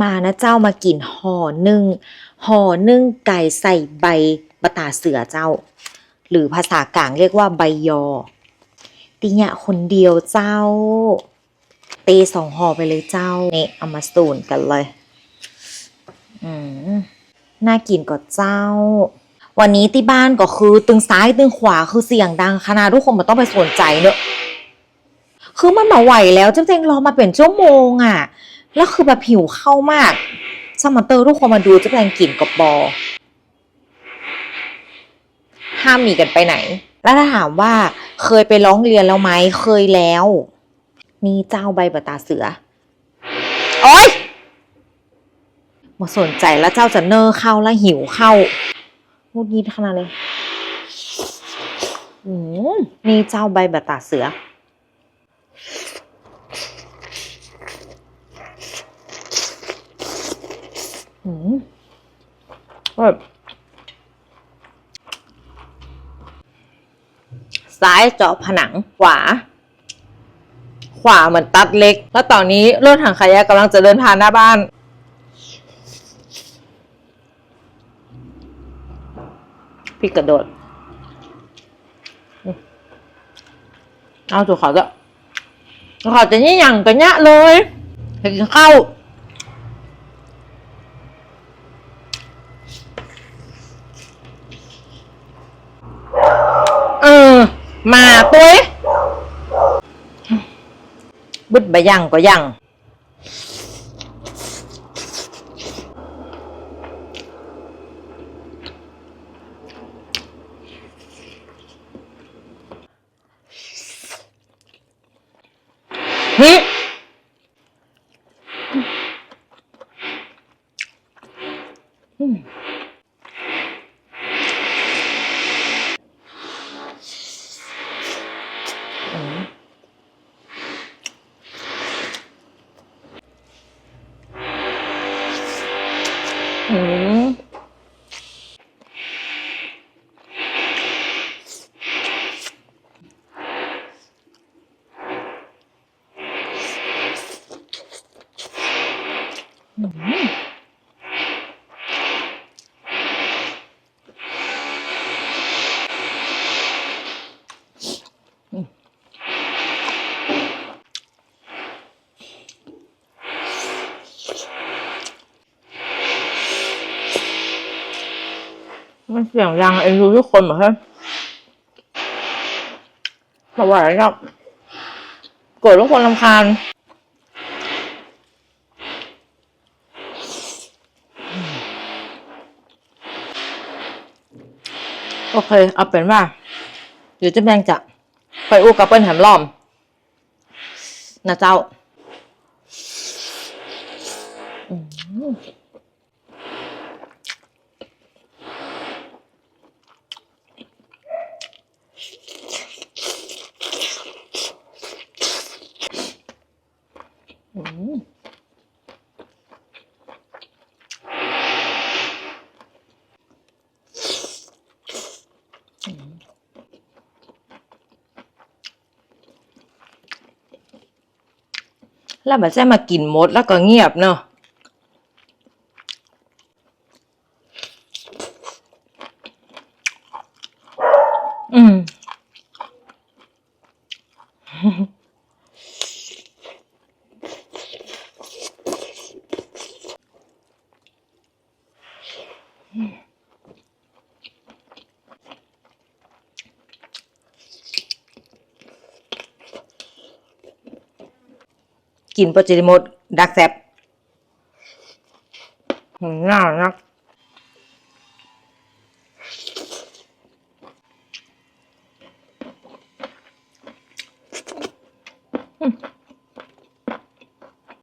มานะเจ้ามากินห่อนึ่งห่อนึ่งไก่ใส่ใบบะตาเสือเจ้า หรือภาษากลางเรียกว่าใบยอ ติเนี่ยคนเดียวเจ้า เตสองห่อไปเลยเจ้าเนี่เอามาสูนกันเลยอืมน่ากินกว่าเจ้า วันนี้ที่บ้านก็คือตึงซ้ายตึงขวาคือเสียงดังขนาดทุกคนมันต้องไปสนใจเนอะคือมันมาไหวแล้วจริงๆรอมาเป็นชั่วโมงอะ่ะ แล้วคือแบบหิวเข้ามากสมอนเตอร์ทุกคนมาดูจะแปลงกลิ่นกับบอห้ามหนีกันไปไหน แล้วถ้าถามว่าเคยไปร้องเรียนแล้วไหมเคยแล้ว นี่เจ้าใบบตาเสือ โอ๊ยมาสนใจแล้วเจ้าจะเนอเข้าแล้วหิวเข้าพูดยีดขนาดเลยอืมนี่เจ้าใบบตาเสือ แบบซ้ายเจาะผนังขวา ขวาเหมือนตัดเล็ก แล้วตอนนี้รถถังขยะกำลังจะเดินผ่านหน้าบ้านพี่กระโดด เอาตัวเขาจะเขาจะนี่ยังตัวเนี้ยเลยไปกินข้าว เออ มาตัวบึดบะยังก็ยังฮึ อืม มันเสียงดังเองรู้ทุกคนเหมือนกันมาไหวแล้วกดทุกคนรำคาญโอเค เอาเป็นว่า เดี๋ยวจะแบงจะไปอู้กับเปิ้ลแหมล้อม นะเจ้า แล้วแบบแซ่มากินมดแล้วก็เงียบเนอะอืม กินปลาจิริมดดักแซบน่ารัก